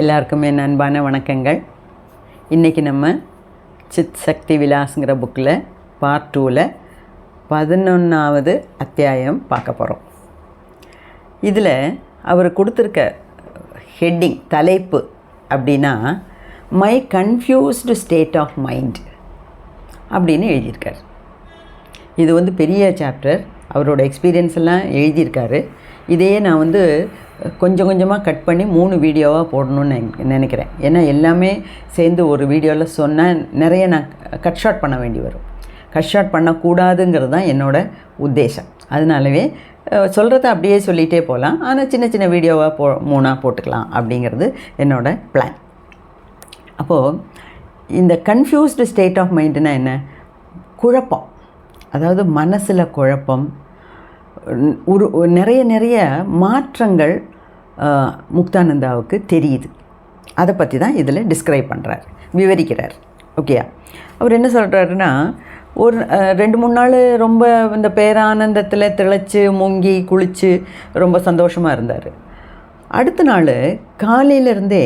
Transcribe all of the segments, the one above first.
எல்லாருக்குமே அன்பான வணக்கங்கள். இன்றைக்கி நம்ம சித் சக்தி விலாஸுங்கிற புக்கில் பார்ட் டூவில் பதினொன்றாவது அத்தியாயம் பார்க்க போகிறோம் இதில் அவர் கொடுத்துருக்க ஹெட்டிங் தலைப்பு அப்படின்னா my confused state of mind அப்படின்னு எழுதியிருக்கார். இது வந்து பெரிய சாப்டர் அவரோட எக்ஸ்பீரியன்ஸ் எல்லாம் எழுதியிருக்காரு. இதையே நான் வந்து கொஞ்சம் கொஞ்சமாக கட் பண்ணி மூணு வீடியோவாக போடணும்னு நினை- நினைக்கிறேன். ஏன்னா எல்லாமே சேர்ந்து ஒரு வீடியோவில் சொன்னால் நிறைய நான் கட் ஷாட் பண்ண வேண்டி வரும். கட் ஷாட் பண்ணக்கூடாதுங்கிறது தான் என்னோட உத்தேசம். அதனாலவே சொல்கிறத அப்படியே சொல்லிகிட்டே போகலாம் ஆனால் சின்ன சின்ன வீடியோவாக போ மூணாக போட்டுக்கலாம் அப்படிங்கிறது என்னோடய பிளான் அப்போது இந்த கன்ஃபியூஸ்டு ஸ்டேட் ஆஃப் மைண்டுனா என்ன? குழப்பம். அதாவது மனசில் குழப்பம் ஒரு ஒரு நிறைய நிறைய மாற்றங்கள் முக்தானந்தாவுக்கு தெரியுது. அதை பற்றி தான் இதில் டிஸ்கிரைப் பண்ணுறார் விவரிக்கிறார். ஓகேயா அவர் என்ன சொல்கிறாருன்னா ஒரு ரெண்டு மூணு நாள் ரொம்ப இந்த பேரானந்தத்தில் திளைச்சி முங்கி குளித்து ரொம்ப சந்தோஷமாக இருந்தார். அடுத்த நாள் காலையிலேருந்தே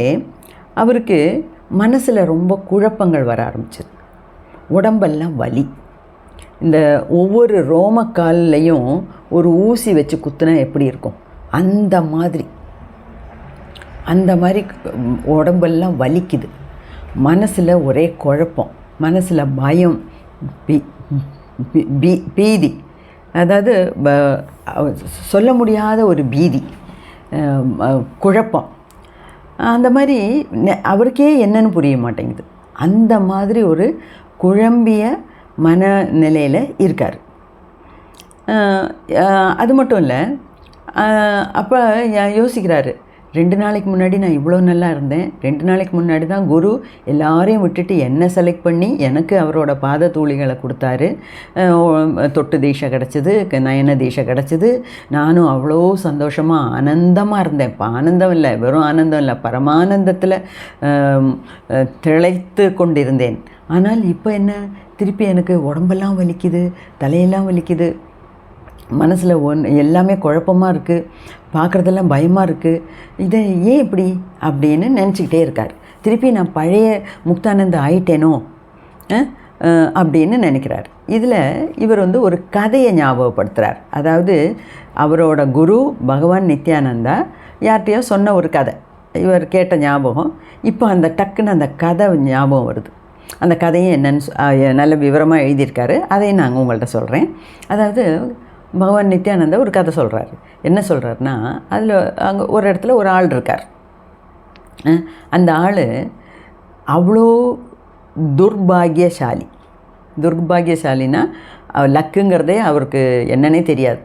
அவருக்கு மனசில் ரொம்ப குழப்பங்கள் வர ஆரம்பிச்சது. உடம்பெல்லாம் வலி. இந்த ஒவ்வொரு ரோமக்கால்லையும் ஒரு ஊசி வச்சு குத்துனா எப்படி இருக்கும்? அந்த மாதிரி. அந்த மாதிரி உடம்பெல்லாம் வலிக்குது. மனசில் ஒரே குழப்பம். மனசில் பயம் பீ- பீ- பீதி. அதாவது ப- சொல்ல முடியாத ஒரு பீதி. குழப்பம். அந்த மாதிரி நெ- அவருக்கே என்னன்னு புரிய மாட்டேங்குது. அந்த மாதிரி ஒரு குழம்பிய மனநிலையில் இருக்கார். அது மட்டும் இல்லை அப்போ யோசிக்கிறாரு ரெண்டு நாளைக்கு முன்னாடி நான் இவ்வளோ நல்லா இருந்தேன். ரெண்டு நாளைக்கு முன்னாடி தான் குரு எல்லாரையும் விட்டுட்டு என்னை செலக்ட் பண்ணி எனக்கு அவரோட பாத தூளிகளை கொடுத்தாரு. தொட்டு தீஷை கிடச்சிது நயன தீஷை கிடச்சிது. நானும் அவ்வளோ சந்தோஷமாக ஆனந்தமாக இருந்தேன். இப்போ ஆனந்தம் இல்லை வெறும் ஆனந்தம் இல்லை பரமானந்தத்தில் திளைத்து கொண்டிருந்தேன். ஆனால் இப்போ என்ன? திருப்பி எனக்கு உடம்பெல்லாம் வலிக்குது தலையெல்லாம் வலிக்குது. மனசில் ஒன் எல்லாமே குழப்பமாக இருக்குது பார்க்குறதெல்லாம் பயமாக இருக்குது இதை ஏன் இப்படி அப்படின்னு நினச்சிக்கிட்டே இருக்கார். திருப்பி நான் பழைய முக்தானந்த ஆயிட்டேனோ அப்படின்னு நினைக்கிறார். இதில் இவர் வந்து ஒரு கதையை ஞாபகப்படுத்துகிறார் அதாவது அவரோட குரு பகவான் நித்யானந்தா யார்கிட்டயோ சொன்ன ஒரு கதை. இவர் கேட்ட ஞாபகம் இப்போ அந்த டக்குன்னு அந்த கதை ஞாபகம் வருது. அந்த கதையை என்னன்னு நல்ல விவரமாக எழுதியிருக்காரு. அதையும் நாங்கள் உங்கள்கிட்ட சொல்கிறேன் அதாவது பகவான் நித்யானந்தா ஒரு கதை சொல்கிறாரு என்ன சொல்கிறாருன்னா அதில் அங்கே ஒரு இடத்துல ஒரு ஆள் இருக்கார். அந்த ஆள் அவ்வளோ துர்பாகியசாலி. துர்பாகியசாலினா லக்குங்கிறதே அவருக்கு என்னன்னே தெரியாது.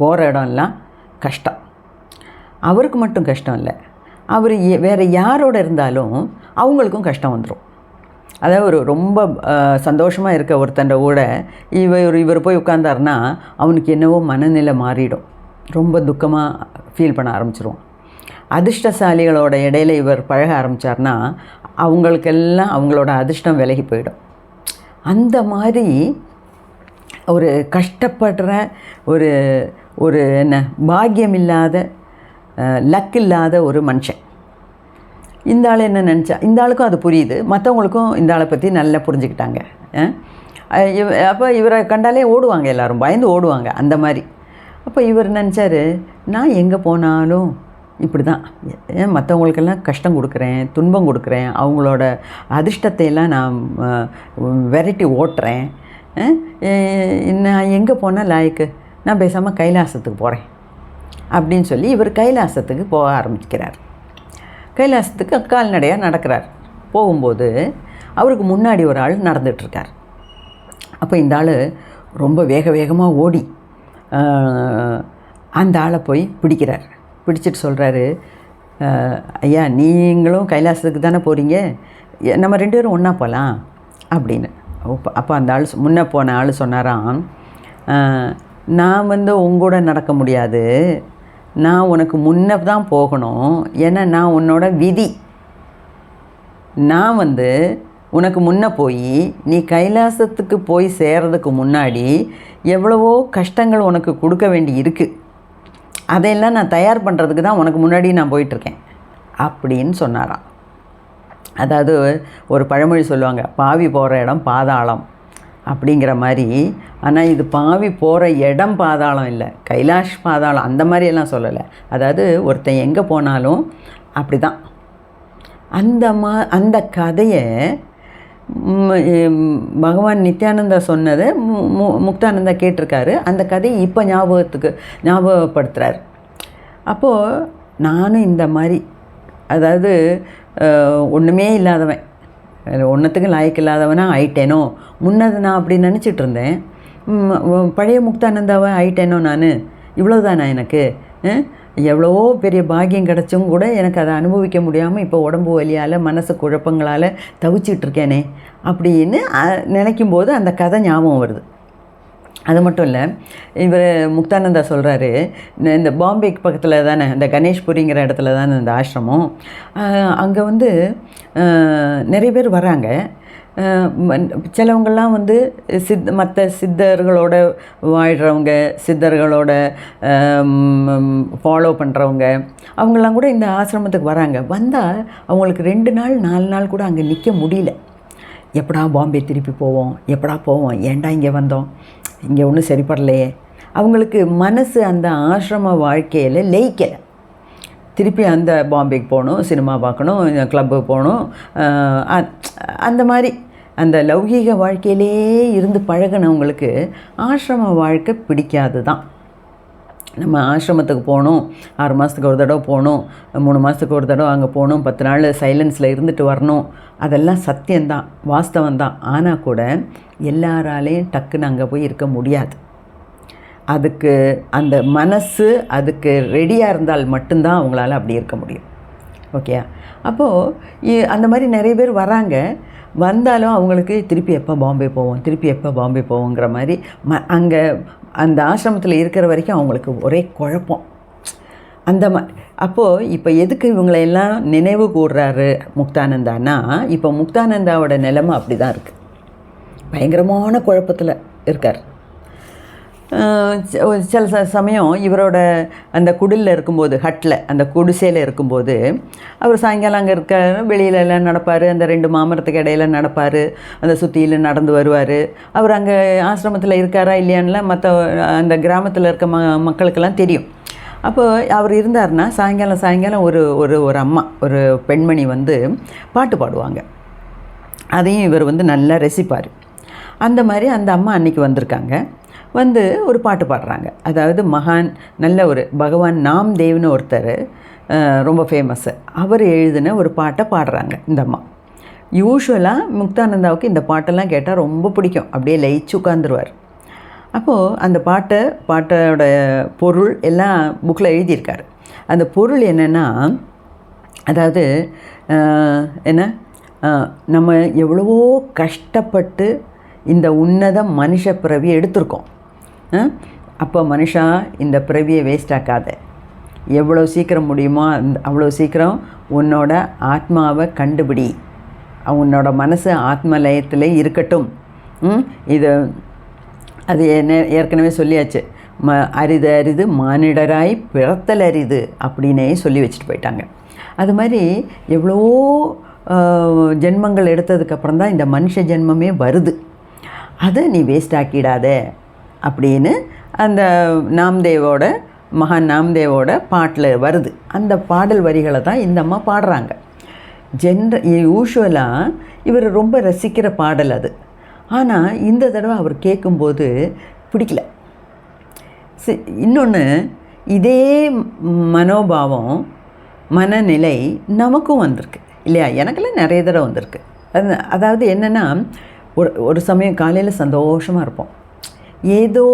போகிற இடம்லாம் கஷ்டம். அவருக்கு மட்டும் கஷ்டம் இல்லை. அவர் வேறு யாரோட இருந்தாலும் அவங்களுக்கும் கஷ்டம் வந்துடும் அதாவது ஒரு ரொம்ப சந்தோஷமாக இருக்க ஒருத்தண்ட கூட இவர் இவர் போய் உட்காந்தாருன்னா அவனுக்கு என்னவோ மனநிலை மாறிடும். ரொம்ப துக்கமாக ஃபீல் பண்ண ஆரம்பிச்சிருவான். அதிர்ஷ்டசாலிகளோட இடையில இவர் பழக ஆரம்பித்தார்னா அவங்களுக்கெல்லாம் அவங்களோட அதிர்ஷ்டம் விலகி போயிடும். அந்த மாதிரி ஒரு கஷ்டப்படுற ஒரு ஒரு என்ன பாக்கியம் இல்லாத லக் இல்லாத ஒரு மனுஷன். இந்த ஆள் என்ன நினச்சா? இந்த ஆளுக்கும் அது புரியுது. மற்றவங்களுக்கும் இந்த ஆளை பற்றி நல்லா புரிஞ்சுக்கிட்டாங்க. இவ அப்போ இவரை கண்டாலே ஓடுவாங்க எல்லோரும். பயந்து ஓடுவாங்க. அந்த மாதிரி. அப்போ இவர் நினச்சாரு நான் எங்கே போனாலும் இப்படி தான் ஏன் மற்றவங்களுக்கெல்லாம் கஷ்டம் கொடுக்குறேன் துன்பம் கொடுக்குறேன். அவங்களோட அதிர்ஷ்டத்தை எல்லாம் நான் விரட்டி ஓட்டுறேன். நான் எங்கே போனால் லாய்க்கு? நான் பேசாமல் கைலாசத்துக்கு போகிறேன் அப்படின்னு சொல்லி இவர் கைலாசத்துக்கு போக ஆரம்பிக்கிறார். கைலாசத்துக்கு கால்நடையாக நடக்கிறார். போகும்போது அவருக்கு முன்னாடி ஒரு ஆள் நடந்துகிட்ருக்கார் அப்போ இந்த ஆள் ரொம்ப வேக வேகமாக ஓடி அந்த ஆளை போய் பிடிக்கிறார். பிடிச்சிட்டு சொல்கிறாரு ஐயா நீங்களும் கைலாசத்துக்கு தானே போகிறீங்க நம்ம ரெண்டு பேரும் ஒன்றா போகலாம் அப்படின்னு. அப்போ அந்த ஆள் முன்னே போன ஆள் சொன்னாராம் நான் வந்து உங்கூட நடக்க முடியாது. நான் உனக்கு முன்ன தான் போகணும். ஏன்னா நான் உன்னோட விதி. நான் வந்து உனக்கு முன்ன போய் நீ கைலாசத்துக்கு போய் சேர்றதுக்கு முன்னாடி எவ்வளவோ கஷ்டங்கள் உனக்கு கொடுக்க வேண்டி இருக்குது அதையெல்லாம் நான் தயார் பண்ணுறதுக்கு தான் உனக்கு முன்னாடி நான் போயிட்டுருக்கேன். அப்படின்னு சொன்னாராம். அதாவது ஒரு பழமொழி சொல்லுவாங்க பாவி போகிற இடம் பாதாளம். அப்படிங்கிற மாதிரி. ஆனால் இது பாவி போகிற இடம் பாதாளம் இல்லை. கைலாஷ் பாதாளம் அந்த மாதிரியெல்லாம் சொல்லலை. அதாவது ஒருத்தன் எங்கே போனாலும் அப்படி தான் அந்த மா அந்த கதையை பகவான் நித்யானந்தா சொன்னதை மு- மு- முக்தானந்தா கேட்டிருக்காரு. அந்த கதையை இப்போ ஞாபகத்துக்கு ஞாபகப்படுத்துகிறார் அப்போது நானும் இந்த மாதிரி அதாவது ஒன்றுமே இல்லாதவன். ஒன்றுத்துக்கும் லாய்க்கு இல்லாதவனா ஆயிட்டேனோ? முன்னது நான் அப்படி நினச்சிட்டு இருந்தேன். பழைய முக்தானந்தாவை ஆயிட்டேனோ நான்? இவ்வளோதானா எனக்கு? எவ்வளவோ பெரிய பாக்கியம் கிடச்சும் கூட எனக்கு அதை அனுபவிக்க முடியாமல் இப்போ உடம்பு வலியால் மனசு குழப்பங்களால் தவிச்சிட்டு இருக்கேனே. அப்படின்னு நினைக்கும்போது நினைக்கும் போது அந்த கதை ஞாபகம் வருது. அது மட்டும் இல்லை இவர் முக்தானந்தா சொல்கிறாரு இந்த பாம்பேக்கு பக்கத்தில் தானே இந்த கணேஷ்புரிங்கிற இடத்துல தானே இந்த ஆசிரமம். அங்கே வந்து நிறைய பேர் வராங்க. சிலவங்கள்லாம் வந்து சித் மற்ற சித்தர்களோட வாழ்கிறவங்க சித்தர்களோட ஃபாலோ பண்ணுறவங்க அவங்கெல்லாம் கூட இந்த ஆசிரமத்துக்கு வராங்க. வந்தால் அவங்களுக்கு ரெண்டு நாள் நாலு நாள் கூட அங்கே நிற்க முடியல. எப்படா பாம்பே திருப்பி போவோம் எப்படா போவோம் ஏன்டா இங்கே வந்தோம்? இங்கே ஒன்றும் சரிப்படலையே. அவங்களுக்கு மனசு அந்த ஆசிரம வாழ்க்கையில் லயிக்கலை. திருப்பி அந்த பாம்பேக்கு போகணும் சினிமா பார்க்கணும் கிளப்பு போகணும் அ- அந்த மாதிரி அந்த லௌகீக வாழ்க்கையிலே இருந்து பழகினவங்களுக்கு ஆசிரம வாழ்க்கை பிடிக்காது தான் நம்ம ஆசிரமத்துக்கு போகணும் ஆறு மாதத்துக்கு ஒரு தடவை போகணும் மூணு மாதத்துக்கு ஒரு தடவை அங்கே போகணும் பத்து நாள் சைலன்ஸில் இருந்துட்டு வரணும். அதெல்லாம் சத்தியம்தான் வாஸ்தவம்தான். ஆனால் கூட எல்லாராலேயும் டக்குன்னு அங்கே போய் இருக்க முடியாது. அதுக்கு அந்த மனசு அதுக்கு ரெடியாக இருந்தால் மட்டும்தான் அவங்களால அப்படி இருக்க முடியும். ஓகே அப்போது அந்த மாதிரி நிறைய பேர் வராங்க. வந்தாலும் அவங்களுக்கு திருப்பி எப்போ பாம்பே போவோம் திருப்பி எப்போ பாம்பே போவோங்கிற மாதிரி ம அங்கே அந்த ஆசிரமத்தில் இருக்கிற வரைக்கும் அவங்களுக்கு ஒரே குழப்பம். அந்த மாதிரி அப்போது இப்போ எதுக்கு இவங்களை எல்லாம் நினைவு கூடுறாரு முக்தானந்தானா இப்போ முக்தானந்தாவோட நிலைமை அப்படி தான் இருக்குது பயங்கரமான குழப்பத்தில் இருக்கார். சில ச- சமயம் இவரோட அந்த குடிலில் இருக்கும்போது ஹட்டில் அந்த குடிசையில் இருக்கும்போது அவர் சாயங்காலம் அங்கே இருக்க வெளியில எல்லாம் நடப்பார் அந்த ரெண்டு மாமரத்துக்கு இடையில நடப்பார் அந்த சுற்றியில் நடந்து வருவார். அவர் அங்கே ஆசிரமத்தில் இருக்காரா இல்லையான்லாம் மற்ற அந்த கிராமத்தில் இருக்க ம மக்களுக்கெல்லாம் தெரியும். அப்போ அவர் இருந்தாருன்னா சாயங்காலம் சாயங்காலம் ஒரு ஒரு ஒரு அம்மா ஒரு பெண்மணி வந்து பாட்டு பாடுவாங்க. அதையும் இவர் வந்து நல்லா ரசிப்பார். அந்த மாதிரி அந்த அம்மா அன்னைக்கு வந்திருக்காங்க. வந்து ஒரு பாட்டு பாடுறாங்க. அதாவது மகான் நல்ல ஒரு பகவான் நாம் தேவ்னு ஒருத்தர் ரொம்ப ஃபேமஸ்ஸு அவர் எழுதின ஒரு பாட்டை பாடுறாங்க இந்த அம்மா. யூஸ்வலாக முக்தானந்தாவுக்கு இந்த பாட்டெல்லாம் கேட்டால் ரொம்ப பிடிக்கும். அப்படியே லயிச்சு உட்காந்துருவார் அப்போது அந்த பாட்டை பாட்டோட பொருள் எல்லாம் புக்கில் எழுதியிருக்காரு. அந்த பொருள் என்னென்னா அதாவது என்ன? நம்ம எவ்வளவோ கஷ்டப்பட்டு இந்த உன்னத மனுஷ பிறவியை எடுத்திருக்கோம். அப்போ மனுஷா இந்த பிறவியை வேஸ்ட் ஆக்காத. எவ்வளோ சீக்கிரம் முடியுமோ அந்த அவ்வளோ சீக்கிரம் உன்னோட ஆத்மாவை கண்டுபிடி. உன்னோட மனசு ஆத்ம லயத்தில் இருக்கட்டும் இது அது என்ன ஏற்கனவே சொல்லியாச்சு. ம அரிது அரிது மானிடராய் பிறத்தல் அரிது அப்படின்னே சொல்லி வச்சுட்டு போயிட்டாங்க. அது மாதிரி எவ்வளோ ஜென்மங்கள் எடுத்ததுக்கப்புறம் தான் இந்த மனுஷ ஜென்மமே வருது. அதை நீ வேஸ்ட் ஆக்கிடாத. அப்படின்னு அந்த நாம்தேவோட மகான் நாம்தேவோட பாட்டில் வருது. அந்த பாடல் வரிகளை தான் இந்த அம்மா பாடுறாங்க. ஜென்ர யூஸ்வலாக இவர் ரொம்ப ரசிக்கிற பாடல் அது. ஆனால் இந்த தடவை அவர் கேட்கும்போது பிடிக்கல. இன்னொன்று இதே மனோபாவம் மனநிலை நமக்கும் வந்திருக்கு. இல்லையா? எனக்கெல்லாம் நிறைய தடவை வந்திருக்கு. அது அதாவது என்னென்னா ஒரு ஒரு சமயம் காலையில் சந்தோஷமாக இருப்போம். ஏதோ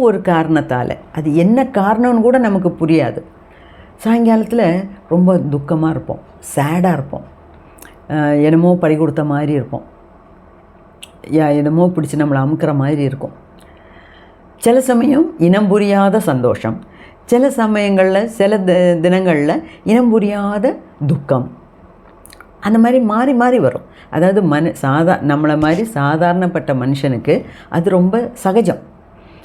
ஒரு காரணத்தால். அது என்ன காரணம்னு கூட நமக்கு புரியாது. சாயங்காலத்தில் ரொம்ப துக்கமாக இருப்போம். சேடாக இருப்போம். என்னமோ பறி கொடுத்த மாதிரி இருப்போம். யா என்னமோ பிடிச்சி நம்மளை அமுக்கிற மாதிரி இருக்கும். சில சமயம் இனம் புரியாத சந்தோஷம். சில சமயங்களில் சில தி தினங்களில் இனம் புரியாத துக்கம். அந்த மாதிரி மாறி மாறி வரும். அதாவது மனு சாதா நம்மளை மாதிரி சாதாரணப்பட்ட மனுஷனுக்கு அது ரொம்ப சகஜம்.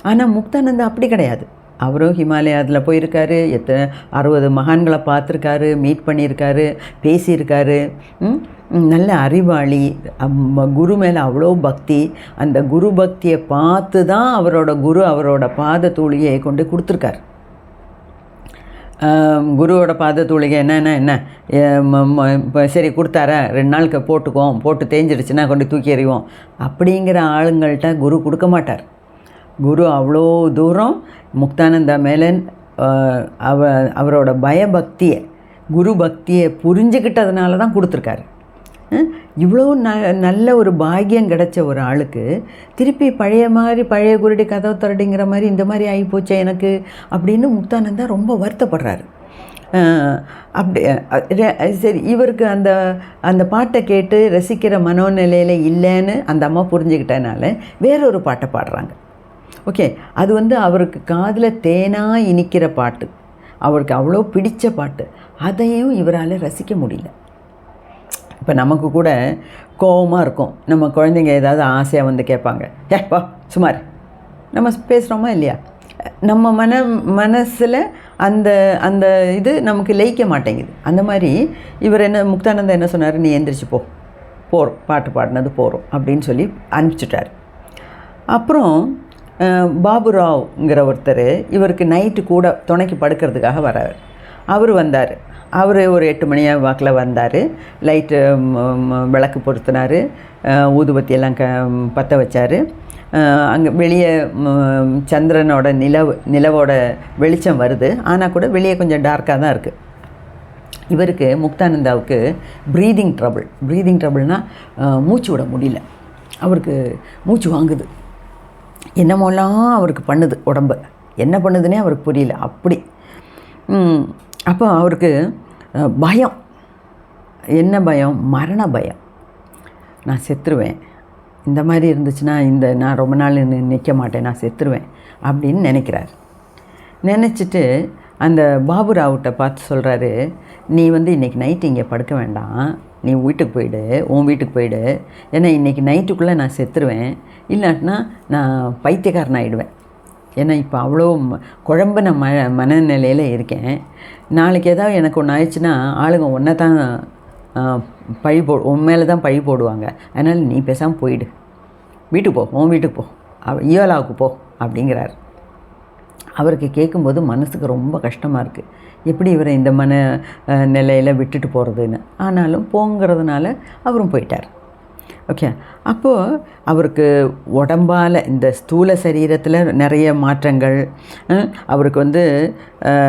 ஆனால் முக்தானந்தா அப்படி கிடையாது. அவரும் ஹிமாலயாத்தில் போயிருக்காரு எத்தனை அறுபது மகான்களை பார்த்துருக்காரு மீட் பண்ணியிருக்காரு பேசியிருக்காரு. நல்ல அறிவாளி. அம்ம- குரு மேலே அவ்வளோ பக்தி. அந்த குரு பக்தியை பார்த்து தான் அவரோட குரு அவரோட பாத தூளியை கொண்டு கொடுத்துருக்காரு. குருவோட பாத தூளிகை என்னென்ன என்ன ம- ம- இப்போ சரி கொடுத்தார. ரெண்டு நாளுக்கு போட்டுக்குவோம். போட்டு தேஞ்சிடுச்சுன்னா கொண்டு தூக்கி எறிவோம். அப்படிங்கிற ஆளுங்கள்கிட்ட குரு கொடுக்க மாட்டார். குரு அவ்வளோ தூரம் முக்தானந்தா மேலன் அவ அவரோட பயபக்தியை குரு பக்தியை புரிஞ்சுக்கிட்டதுனால தான் கொடுத்துருக்காரு. இவ்வளோ ந நல்ல ஒரு பாக்கியம் கிடைச்ச ஒரு ஆளுக்கு திருப்பி பழைய மாதிரி பழைய குருடி கதவு திரடிங்கிற மாதிரி இந்த மாதிரி ஆகிப்போச்சே எனக்கு அப்படின்னு முக்தானந்தா ரொம்ப வருத்தப்படுறாரு. அப்படி சரி இவருக்கு அந்த அந்த பாட்டை கேட்டு ரசிக்கிற மனோநிலையில் இல்லைன்னு அந்த அம்மா புரிஞ்சுக்கிட்டனால வேறொரு பாட்டை பாடுறாங்க. ஓகே அது வந்து அவருக்கு காதில் தேனாக இனிக்கிற பாட்டு. அவருக்கு அவ்வளோ பிடித்த பாட்டு. அதையும் இவரால் ரசிக்க முடியல. இப்போ நமக்கு கூட கோவமாக இருக்கும். நம்ம குழந்தைங்க ஏதாவது ஆசையாக வந்து கேட்பாங்க. ஏ வா சுமார் நம்ம பேசுகிறோமா இல்லையா? நம்ம மன மனசில் அந்த அந்த இது நமக்கு லயிக்க மாட்டேங்குது. அந்த மாதிரி இவர் என்ன முக்தானந்தா என்ன சொன்னார்? நீ எந்திரிச்சு போ. போகிறோம் பாட்டு பாடினது போகிறோம் அப்படின்னு சொல்லி அனுப்பிச்சிட்டார். அப்புறம் பாபு பாபுராவ்ங்கிற ஒருத்தர் இவருக்கு நைட்டு கூட துணைக்கு படுக்கிறதுக்காக வரார். அவர் வந்தார். அவர் ஒரு எட்டு மணி வாக்கில் வந்தார். லைட்டு விளக்கு பொருத்தினார். ஊதுபத்தி எல்லாம் க பற்ற வச்சார். அங்கே வெளியே சந்திரனோட நிலவு நிலவோட வெளிச்சம் வருது. ஆனால் கூட வெளியே கொஞ்சம் டார்க்காக தான் இருக்குது இவருக்கு முக்தானந்தாவுக்கு ப்ரீதிங் ட்ரபிள் ப்ரீதிங் ட்ரபிள்னால் மூச்சு விட முடியல. அவருக்கு மூச்சு வாங்குது. என்னமோலாம் அவருக்கு பண்ணுது உடம்பு. என்ன பண்ணுதுன்னே அவருக்கு புரியல. அப்படி. அப்போ அவருக்கு பயம். என்ன பயம்? மரண பயம். நான் செத்துருவேன். இந்த மாதிரி இருந்துச்சுன்னா இந்த நான் ரொம்ப நாள் நிற்க மாட்டேன் நான் செத்துருவேன் அப்படின்னு நினைக்கிறார். நினச்சிட்டு அந்த பாபுராவுட்ட பார்த்து சொல்கிறாரு நீ வந்து இன்றைக்கி நைட்டு இங்கே படுக்க வேண்டாம். நீ வீட்டுக்கு போயிடு. உன் வீட்டுக்கு போயிடு. ஏன்னா இன்றைக்கி நைட்டுக்குள்ளே நான் செத்துருவேன். இல்லாட்டினா நான் பைத்தியக்காரன் ஆகிடுவேன் ஏன்னா இப்போ அவ்வளோ ம- குழம்பின ம மனநிலையில் இருக்கேன். நாளைக்கு ஏதாவது எனக்கு ஒன்று ஆயிடுச்சுன்னா ஆளுங்க ஒன்றை தான் பழி போ உன் மேலே தான் பழி போடுவாங்க. அதனால் நீ பேசாமல் போயிடு. வீட்டுக்கு போ உன் வீட்டுக்கு போ. அவ ஈவலாவுக்கு போ அப்படிங்கிறார். அவருக்கு கேட்கும்போது மனசுக்கு ரொம்ப கஷ்டமாக இருக்குது எப்படி இவரை இந்த மன நிலையில் விட்டுட்டு போகிறதுன்னு ஆனாலும் போங்கிறதுனால அவரும் போயிட்டார். ஓகே அப்போது அவருக்கு உடம்பால் இந்த ஸ்தூல சரீரத்தில் நிறைய மாற்றங்கள் அவருக்கு வந்து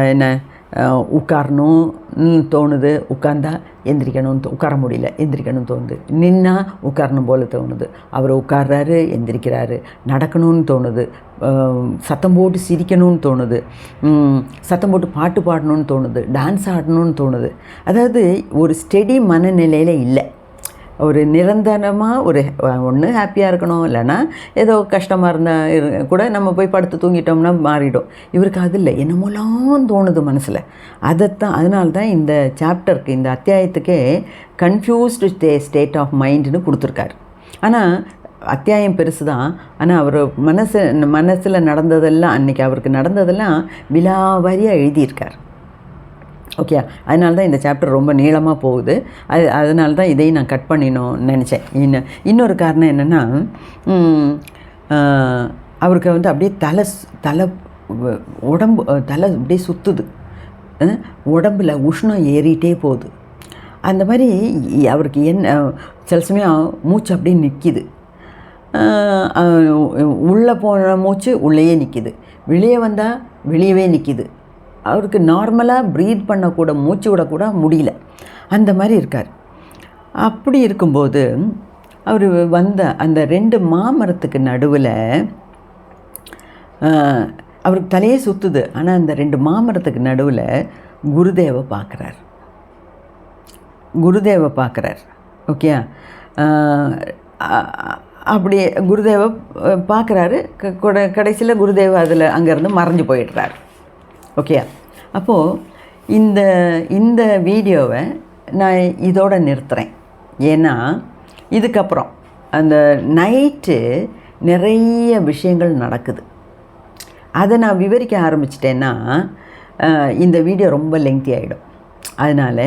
என்ன உட்காரணும் தோணுது. உட்கார்ந்தா எந்திரிக்கணும்னு தோ- உட்கார முடியல எந்திரிக்கணும்னு தோணுது. நின்னா உட்காரணும் போல தோணுது. அவர் உட்கார்றாரு எந்திரிக்கிறாரு. நடக்கணும்னு தோணுது. சத்தம் போட்டு சிரிக்கணும்னு தோணுது. சத்தம் போட்டு பாட்டு பாடணும்னு தோணுது. டான்ஸ் ஆடணும்னு தோணுது. அதாவது ஒரு ஸ்டெடி மனநிலையில் இல்லை. ஒரு நிரந்தரமாக ஒரு ஒன்று ஹாப்பியாக இருக்கணும். இல்லைன்னா ஏதோ கஷ்டமாக இருந்தால் கூட நம்ம போய் படுத்து தூங்கிட்டோம்னா மாறிடும். இவருக்கு அது இல்லை. என்னமோலாம் தோணுது மனசில். அதைத்தான் அதனால தான் இந்த சாப்டருக்கு இந்த அத்தியாயத்துக்கே கன்ஃபியூஸ்டு ஸ்டே ஸ்டேட் ஆஃப் மைண்டுன்னு கொடுத்துருக்காரு. ஆனால் அத்தியாயம் பெருசு தான் ஆனால் அவர் மனசு மனசில் நடந்ததெல்லாம் அன்றைக்கி அவருக்கு நடந்ததெல்லாம் விலாவாரியாக எழுதியிருக்கார். ஓகே அதனால தான் இந்த சாப்டர் ரொம்ப நீளமாக போகுது. அது அதனால தான் இதையும் நான் கட் பண்ணிடணும்னு நினச்சேன். இன்னும் இன்னொரு காரணம் என்னென்னா அவருக்கு வந்து அப்படியே தலை தலை உடம்பு தலை அப்படியே சுற்றுது உடம்பில் உடம்புல உஷ்ணம் ஏறிட்டே போகுது. அந்த மாதிரி அவருக்கு என்ன சில சமயம் மூச்சு அப்படியே நிற்கிது உள்ளே போன மூச்சு உள்ளேயே நிற்கிது வெளியே வந்தால் வெளியவே நிற்கிது அவருக்கு நார்மலாக ப்ரீத் பண்ணக்கூட மூச்சு விடக்கூட முடியல. அந்த மாதிரி இருக்கார். அப்படி இருக்கும்போது அவர் வந்த அந்த ரெண்டு மாமரத்துக்கு நடுவில் அவருக்கு தலையே சுற்றுது ஆனால் அந்த ரெண்டு மாமரத்துக்கு நடுவில் குருதேவை பார்க்குறார் குருதேவை பார்க்குறார் ஓகே? அப்படி குருதேவை பார்க்குறாரு கடைசியில் குருதேவ அதில் அங்கேருந்து மறைஞ்சு போயிடுறாரு. ஓகே அப்போது இந்த இந்த வீடியோவை நான் இதோடு நிறுத்துகிறேன் ஏன்னா இதுக்கப்புறம் அந்த நைட்டு நிறைய விஷயங்கள் நடக்குது. அதை நான் விவரிக்க ஆரம்பிச்சிட்டேன்னா இந்த வீடியோ ரொம்ப லெங்தி ஆகிடும் அதனால்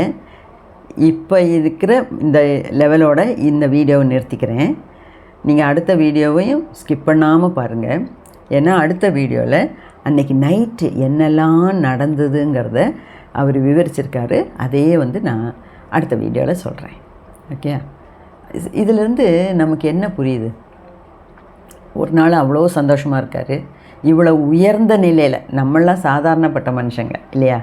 இப்போ இருக்கிற இந்த லெவலோட இந்த வீடியோவை நிறுத்திக்கிறேன். நீங்கள் அடுத்த வீடியோவையும் ஸ்கிப் பண்ணாமல் பாருங்கள் ஏன்னா அடுத்த வீடியோவில் அன்னைக்கு நைட்டு என்னெல்லாம் நடந்ததுங்கிறத அவர் விவரிச்சிருக்காரு. அதையே வந்து நான் அடுத்த வீடியோவில் சொல்கிறேன் ஓகே இதிலேருந்து நமக்கு என்ன புரியுது? ஒரு நாள் அவ்வளோ சந்தோஷமாக இருக்கார். இவ்வளோ உயர்ந்த நிலையில் நம்மளாம் சாதாரணப்பட்ட மனுஷங்க இல்லையா?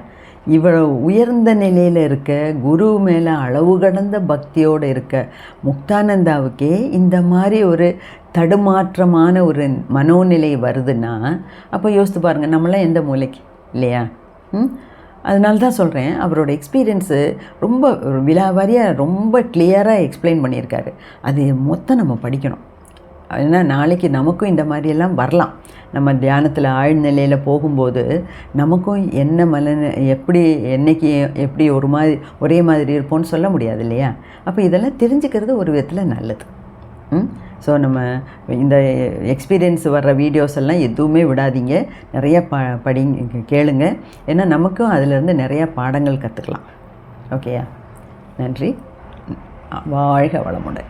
இவ்வளோ உயர்ந்த நிலையில் இருக்க குரு மேலே அளவு கடந்த பக்தியோடு இருக்க முக்தானந்தாவுக்கே இந்த மாதிரி ஒரு தடுமாற்றமான ஒரு மனோநிலை வருதுன்னா அப்போ யோசித்து பாருங்கள் நம்மளாம் எந்த மூலைக்கு இல்லையா? ம்? அதனால தான் சொல்கிறேன் அவரோட எக்ஸ்பீரியன்ஸு ரொம்ப விழாவாரியாக விலாவாரியாக ரொம்ப கிளியராக எக்ஸ்பிளைன் பண்ணியிருக்காரு. அது மொத்தம் நம்ம படிக்கணும். ஏன்னா நாளைக்கு நமக்கும் இந்த மாதிரியெல்லாம் வரலாம். நம்ம தியானத்தில் ஆழ்நிலையில் போகும்போது நமக்கும் என்ன மலன எப்படி என்னைக்கு எப்படி ஒரு மாதிரி ஒரே மாதிரி இருப்போம்னு சொல்ல முடியாது இல்லையா? அப்போ இதெல்லாம் தெரிஞ்சுக்கிறது ஒரு விதத்தில் நல்லது. ம்? ஸோ நம்ம இந்த எக்ஸ்பீரியன்ஸ் வர்ற வீடியோஸ் எல்லாம் எதுவுமே விடாதீங்க. நிறைய ப படிங்க கேளுங்க. ஏன்னா நமக்கும் அதிலிருந்து நிறையா பாடங்கள் கற்றுக்கலாம் ஓகேயா நன்றி. வாழ்க வளமுடன்.